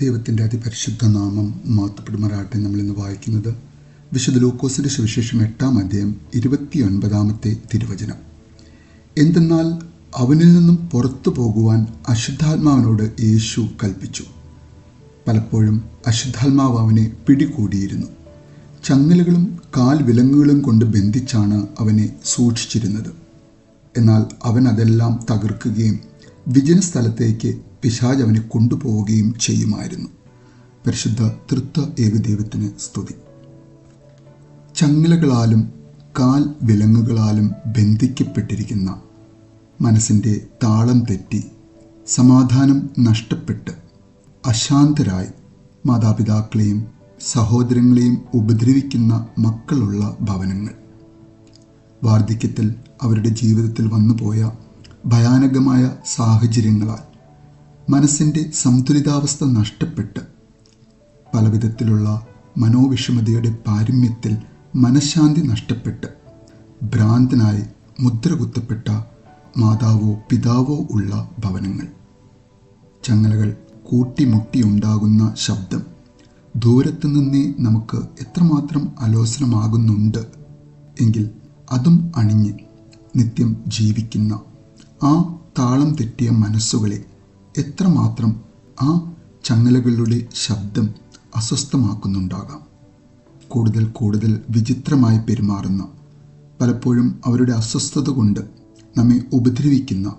ദൈവത്തിന്റെ അതിപരിശുദ്ധ നാമം മാത്തപ്പെടുമാറാട്ടെ നമ്മളിന്ന് വായിക്കുന്നത് വിശുദ്ധ ലൂക്കോസിന്റെ സുവിശേഷം എട്ടാം അധ്യായം ഇരുപത്തിയൊൻപതാമത്തെ തിരുവചനം. എന്തെന്നാൽ അവനിൽ നിന്നും പുറത്തു പോകുവാൻ അശുദ്ധാത്മാവിനോട് യേശു കൽപ്പിച്ചു. പലപ്പോഴും അശുദ്ധാത്മാവ് അവനെ പിടികൂടിയിരുന്നു. ചങ്ങലുകളും കാൽ വിലങ്ങുകളും കൊണ്ട് ബന്ധിച്ചാണ് അവനെ സൂക്ഷിച്ചിരുന്നത്. എന്നാൽ അവൻ അതെല്ലാം തകർക്കുകയും വിജന സ്ഥലത്തേക്ക് പിശാജ് അവനെ കൊണ്ടുപോവുകയും ചെയ്യുമായിരുന്നു. പരിശുദ്ധ തൃത്വ ഏകദൈവത്തിന് സ്തുതി. ചങ്ങലകളാലും കാൽ വിലങ്ങുകളാലും ബന്ധിക്കപ്പെട്ടിരിക്കുന്ന മനസ്സിന്റെ താളം തെറ്റി സമാധാനം നഷ്ടപ്പെട്ട് അശാന്തരായി മാതാപിതാക്കളെയും സഹോദരങ്ങളെയും ഉപദ്രവിക്കുന്ന മക്കളുള്ള ഭവനങ്ങൾ. വാർദ്ധക്യത്തിൽ അവരുടെ ജീവിതത്തിൽ വന്നുപോയ ഭയാനകമായ സാഹചര്യങ്ങളാൽ മനസ്സിന്റെ സന്തുലിതാവസ്ഥ നഷ്ടപ്പെട്ട് പലവിധത്തിലുള്ള മനോവിഷമതയുടെ പാരമ്യത്തിൽ മനഃശാന്തി നഷ്ടപ്പെട്ട് ഭ്രാന്തനായി മുദ്ര കുത്തപ്പെട്ട മാതാവോ പിതാവോ ഉള്ള ഭവനങ്ങൾ. ചങ്ങലകൾ കൂട്ടിമുട്ടിയുണ്ടാകുന്ന ശബ്ദം ദൂരത്തു നിന്നേ നമുക്ക് എത്രമാത്രം അലോസനമാകുന്നുണ്ട് എങ്കിൽ അതും അണിഞ്ഞ് നിത്യം ജീവിക്കുന്ന ആ താളം തെറ്റിയ മനസ്സുകളെ എത്രമാത്രം ആ ചങ്ങലകളുടെ ശബ്ദം അസ്വസ്ഥമാക്കുന്നുണ്ടാകാം. കൂടുതൽ കൂടുതൽ വിചിത്രമായി പെരുമാറുന്ന പലപ്പോഴും അവരുടെ അസ്വസ്ഥത കൊണ്ട് നമ്മെ ഉപദ്രവിക്കുന്ന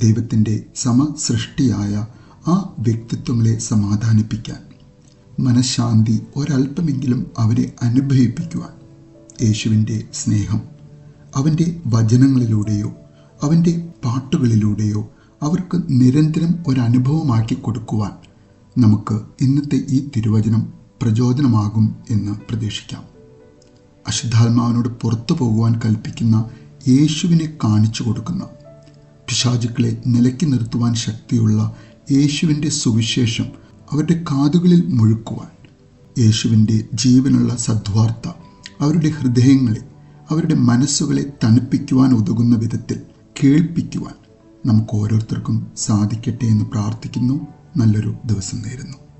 ദൈവത്തിന്റെ സമസൃഷ്ടിയായ ആ വ്യക്തിത്വങ്ങളെ സമാധാനിപ്പിക്കാൻ മനഃശാന്തി ഒരല്പമെങ്കിലും അവരെ അനുഭവിപ്പിക്കുവാൻ യേശുവിന്റെ സ്നേഹം അവന്റെ വചനങ്ങളിലൂടെയോ അവന്റെ പാട്ടുകളിലൂടെയോ അവർക്ക് നിരന്തരം ഒരനുഭവമാക്കി കൊടുക്കുവാൻ നമുക്ക് ഇന്നത്തെ ഈ തിരുവചനം പ്രചോദനമാകും എന്ന് പ്രതീക്ഷിക്കാം. അശുദ്ധാത്മാവിനോട് പുറത്തു പോകുവാൻ കൽപ്പിക്കുന്ന യേശുവിനെ കാണിച്ചു കൊടുക്കുന്ന പിശാചുക്കളെ നിലക്കി നിർത്തുവാൻ ശക്തിയുള്ള യേശുവിന്റെ സുവിശേഷം അവരുടെ കാതുകളിൽ മുഴുക്കുവാൻ യേശുവിന്റെ ജീവനുള്ള സദ്വാർത്ത അവരുടെ ഹൃദയങ്ങളെ അവരുടെ മനസ്സുകളെ തണുപ്പിക്കുവാൻ ഉതകുന്ന വിധത്തിൽ കേൾപ്പിക്കുവാൻ നമുക്ക് ഓരോരുത്തർക്കും സാധിക്കട്ടെ എന്ന് പ്രാർത്ഥിക്കുന്നു. നല്ലൊരു ദിവസം നേരുന്നു.